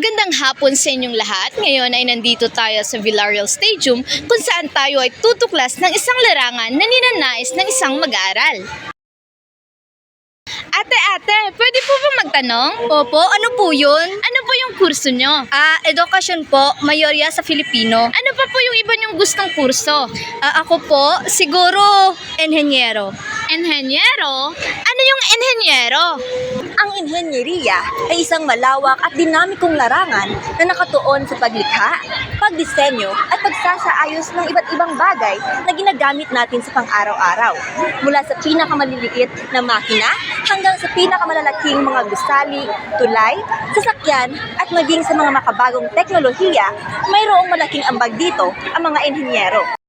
Magandang hapon sa inyong lahat. Ngayon ay nandito tayo sa Villarreal Stadium kung saan tayo ay tutuklas ng isang larangan na ninanais ng isang mag-aaral. Ate, ate, pwede po ba magtanong? Opo, ano po yun? Ano po yung kurso nyo? Ah, edukasyon po, mayorya sa Filipino. Ano pa po yung iba nyong gustong kurso? Ah, ako po, siguro, enhenyero. Enhenyero? Ano yung enhenyero? Ang inhenyeriya ay isang malawak at dinamikong larangan na nakatuon sa paglikha, pagdisenyo at pagsasaayos ng iba't ibang bagay na ginagamit natin sa pang-araw-araw. Mula sa pinakamaliliit na makina hanggang sa pinakamalalaking mga gusali, tulay, sasakyan at maging sa mga makabagong teknolohiya, mayroong malaking ambag dito ang mga inhenyero.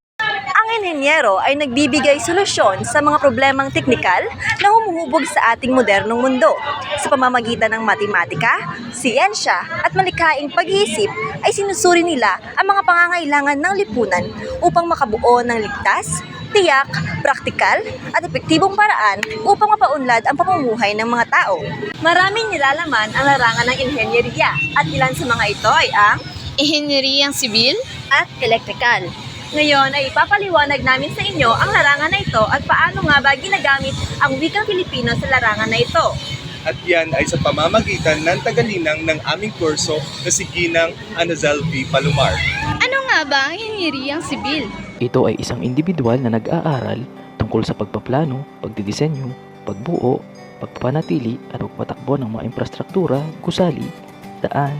Ang inhenyero ay nagbibigay solusyon sa mga problemang teknikal na humuhubog sa ating modernong mundo. Sa pamamagitan ng matematika, siyensya at malikhaing pag-iisip ay sinusuri nila ang mga pangangailangan ng lipunan upang makabuo ng ligtas, tiyak, praktikal at epektibong paraan upang mapaunlad ang pamumuhay ng mga tao. Maraming nilalaman ang larangan ng inhenyeriya at ilan sa mga ito ay ang Enhenyeriyang sibil? at electrical. Ngayon ay ipapaliwanag namin sa inyo ang larangan na ito at paano nga ba ginagamit ang wikang Filipino sa larangan na ito. At yan ay sa pamamagitan ng tagalinang ng aming kurso na si Ginang Anazal V. Palomar. Ano nga ba ang enhenyeriyang sibil? Ito ay isang individual na nag-aaral tungkol sa pagpaplano, pagdidisenyo, pagbuo, pagpapanatili at pagpatakbo ng mga infrastruktura, gusali, daan,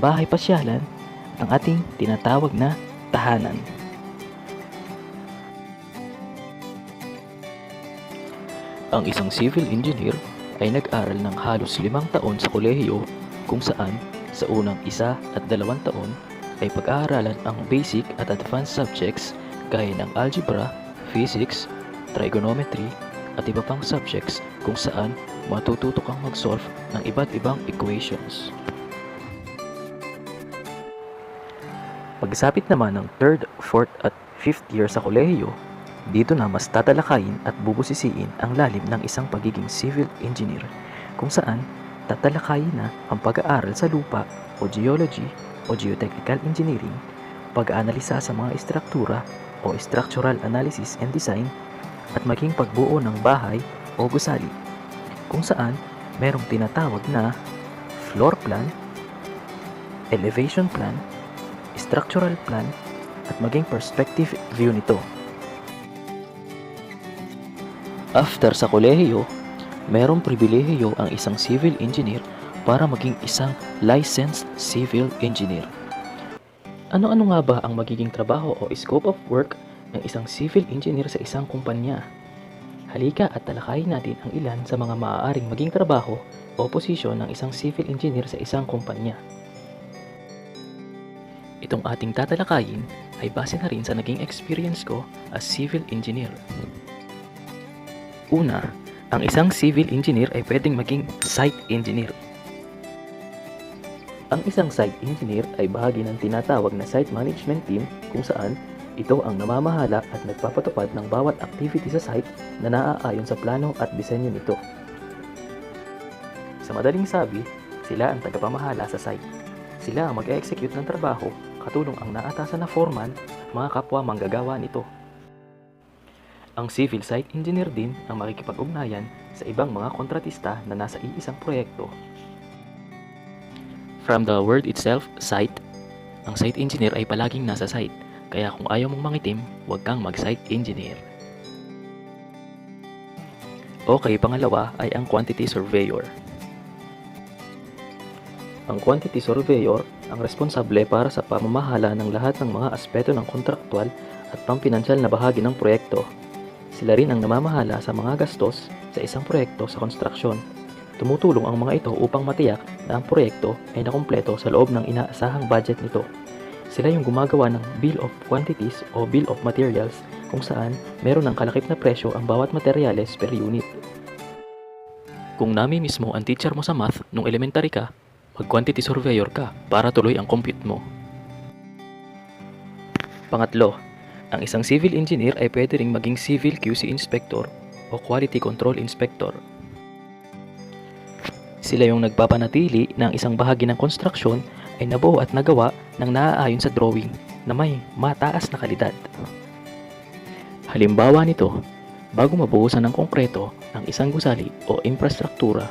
bahay pasyalan at ang ating tinatawag na tahanan. Ang isang civil engineer ay nag-aral ng halos limang taon sa kolehiyo kung saan sa unang isa at dalawang taon ay pag-aaralan ang basic at advanced subjects gaya ng algebra, physics, trigonometry, at iba pang subjects kung saan matututo kang mag-solve ng iba't ibang equations. Pagsapit naman ng 3rd, 4th at 5th year sa kolehiyo, dito na mas tatalakayin at bubusisiin ang lalim ng isang pagiging civil engineer kung saan tatalakayin na ang pag-aaral sa lupa o geology o geotechnical engineering, pag-aanalisa sa mga istruktura o structural analysis and design at maging pagbuo ng bahay o gusali kung saan merong tinatawag na floor plan, elevation plan, structural plan at maging perspective view nito. After sa kolehiyo, merong pribilehiyo ang isang civil engineer para maging isang licensed civil engineer. Ano-ano nga ba ang magiging trabaho o scope of work ng isang civil engineer sa isang kumpanya? Halika at talakayin natin ang ilan sa mga maaaring maging trabaho o posisyon ng isang civil engineer sa isang kumpanya. Itong ating tatalakayin ay base na rin sa naging experience ko as civil engineer. Una, ang isang civil engineer ay pwedeng maging site engineer. Ang isang site engineer ay bahagi ng tinatawag na site management team kung saan ito ang namamahala at nagpapatupad ng bawat activity sa site na naaayon sa plano at disenyo nito. Sa madaling sabi, sila ang tagapamahala sa site. Sila ang mag-execute ng trabaho katulong ang naatasan na foreman mga kapwa manggagawa nito. Ang civil site engineer din ang makikipag-ugnayan sa ibang mga kontratista na nasa iisang proyekto. From the word itself, site, ang site engineer ay palaging nasa site, kaya kung ayaw mong mangitim, huwag kang mag-site engineer. Okay, pangalawa ay ang quantity surveyor. Ang quantity surveyor ang responsable para sa pamamahala ng lahat ng mga aspeto ng kontraktual at pampinansyal na bahagi ng proyekto. Sila rin ang namamahala sa mga gastos sa isang proyekto sa konstruksyon. Tumutulong ang mga ito upang matiyak na ang proyekto ay nakumpleto sa loob ng inaasahang budget nito. Sila yung gumagawa ng Bill of Quantities o Bill of Materials kung saan meron ng kalakip na presyo ang bawat materyales per unit. Kung nami mismo ang teacher mo sa math nung elementary ka, mag-quantity surveyor ka para tuloy ang compute mo. Pangatlo, ang isang civil engineer ay pwede ring maging civil QC inspector o quality control inspector. Sila yung nagpapanatili ng isang bahagi ng konstruksyon ay nabuo at nagawa ng naaayon sa drawing na may mataas na kalidad. Halimbawa nito, bago mabuhusan ng konkreto ang isang gusali o infrastruktura,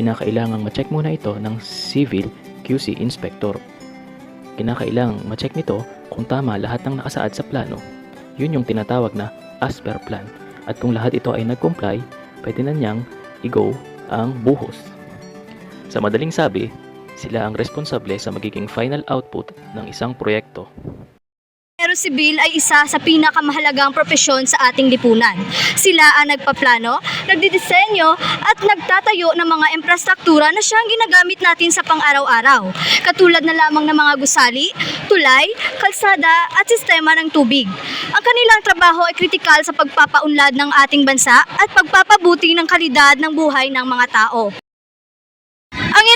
kinakailangang ma-check muna ito ng Civil QC Inspector. Kinakailangang ma-check nito kung tama lahat ng nakasaad sa plano. Yun yung tinatawag na as per plan. At kung lahat ito ay nag-comply, pwede na niyang i-go ang buhos. Sa madaling sabi, sila ang responsable sa magiging final output ng isang proyekto. Pero sibil ay isa sa pinakamahalagang propesyon sa ating lipunan. Sila ang nagpaplano, nagdidisenyo at nagtatayo ng mga infrastruktura na siyang ginagamit natin sa pang-araw-araw. Katulad na lamang ng mga gusali, tulay, kalsada at sistema ng tubig. Ang kanilang trabaho ay kritikal sa pagpapaunlad ng ating bansa at pagpapabuti ng kalidad ng buhay ng mga tao.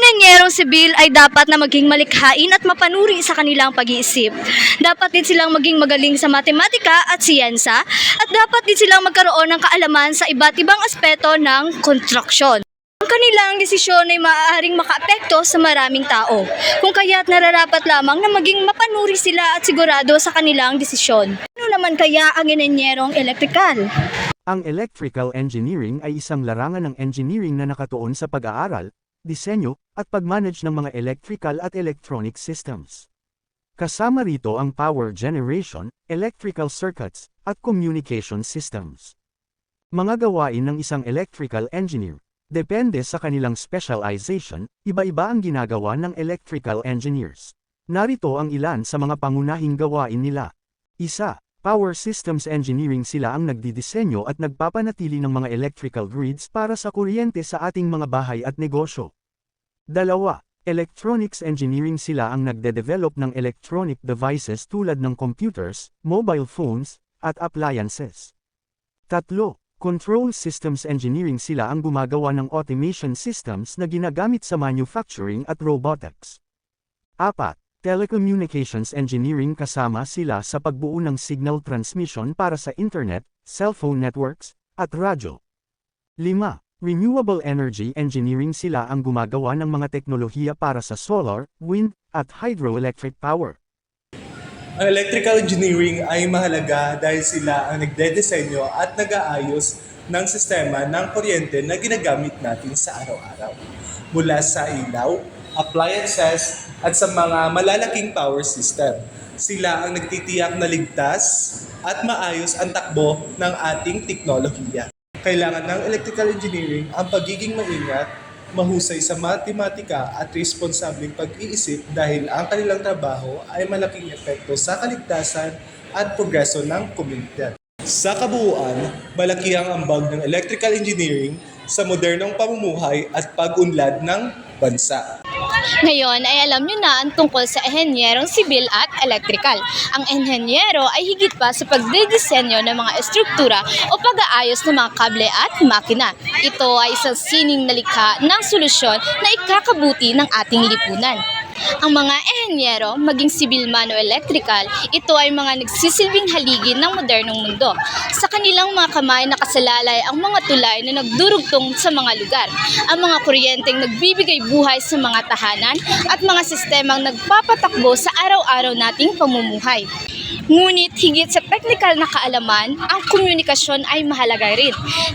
Ang inenyerong sibil ay dapat na maging malikhain at mapanuri sa kanilang pag-iisip. Dapat din silang maging magaling sa matematika at siyensa at dapat din silang magkaroon ng kaalaman sa iba't ibang aspeto ng construction. Ang kanilang desisyon ay maaaring makaapekto sa maraming tao, kung kaya't nararapat lamang na maging mapanuri sila at sigurado sa kanilang desisyon. Ano naman kaya ang inenyerong elektrikal? Ang electrical engineering ay isang larangan ng engineering na nakatuon sa pag-aaral, disenyo, at pag-manage ng mga electrical at electronic systems. Kasama rito ang power generation, electrical circuits, at communication systems. Mga gawain ng isang electrical engineer. Depende sa kanilang specialization, iba-iba ang ginagawa ng electrical engineers. Narito ang ilan sa mga pangunahing gawain nila. Isa, Power Systems Engineering sila ang nagdidisenyo at nagpapanatili ng mga electrical grids para sa kuryente sa ating mga bahay at negosyo. Dalawa, Electronics Engineering sila ang nagde-develop ng electronic devices tulad ng computers, mobile phones, at appliances. Tatlo, Control Systems Engineering sila ang gumagawa ng automation systems na ginagamit sa manufacturing at robotics. Apat, Telecommunications Engineering kasama sila sa pagbuo ng signal transmission para sa internet, cellphone networks, at radyo. 5. Renewable Energy Engineering sila ang gumagawa ng mga teknolohiya para sa solar, wind, at hydroelectric power. Ang electrical engineering ay mahalaga dahil sila ang nagdedesenyo at nag-aayos ng sistema ng kuryente na ginagamit natin sa araw-araw. Mula sa ilaw, appliances, at sa mga malalaking power system. Sila ang nagtitiyak na ligtas at maayos ang takbo ng ating teknolohiya. Kailangan ng electrical engineering ang pagiging maingat mahusay sa matematika at responsableng pag-iisip dahil ang kanilang trabaho ay malaking epekto sa kaligtasan at progreso ng komunidad. Sa kabuuan, malaki ang ambag ng electrical engineering sa modernong pamumuhay at pag-unlad ng bansa. Ngayon ay alam nyo na ang tungkol sa ehenyerong sibil at elektrikal. Ang ehenyero ay higit pa sa pagdidisenyo ng mga estruktura o pag-aayos ng mga kable at makina. Ito ay isang sining nalikha ng solusyon na ikakabuti ng ating lipunan. Ang mga ehenyero, maging sibil man o electrical, ito ay mga nagsisilbing haligi ng modernong mundo. Sa kanilang mga kamay nakasalalay ang mga tulay na nagdurugtong sa mga lugar, ang mga kuryenteng nagbibigay buhay sa mga tahanan at mga sistemang nagpapatakbo sa araw-araw nating pamumuhay. Ngunit higit sa technical na kaalaman, ang komunikasyon ay mahalaga rin.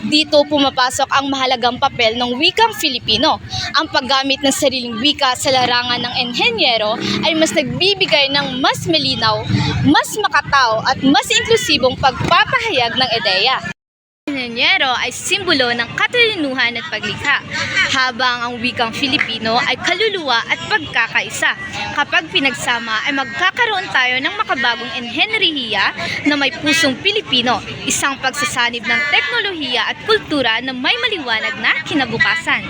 Dito pumapasok ang mahalagang papel ng wikang Filipino. Ang paggamit ng sariling wika sa larangan ng enhenyero ay mas nagbibigay ng mas malinaw, mas makataw at mas inklusibong pagpapahayag ng ideya. Enhenyero ay simbolo ng katalinuhan at paglikha, habang ang wikang Filipino ay kaluluwa at pagkakaisa. Kapag pinagsama ay magkakaroon tayo ng makabagong enhenrihiya na may pusong Pilipino, isang pagsasanib ng teknolohiya at kultura na may maliwanag na kinabukasan.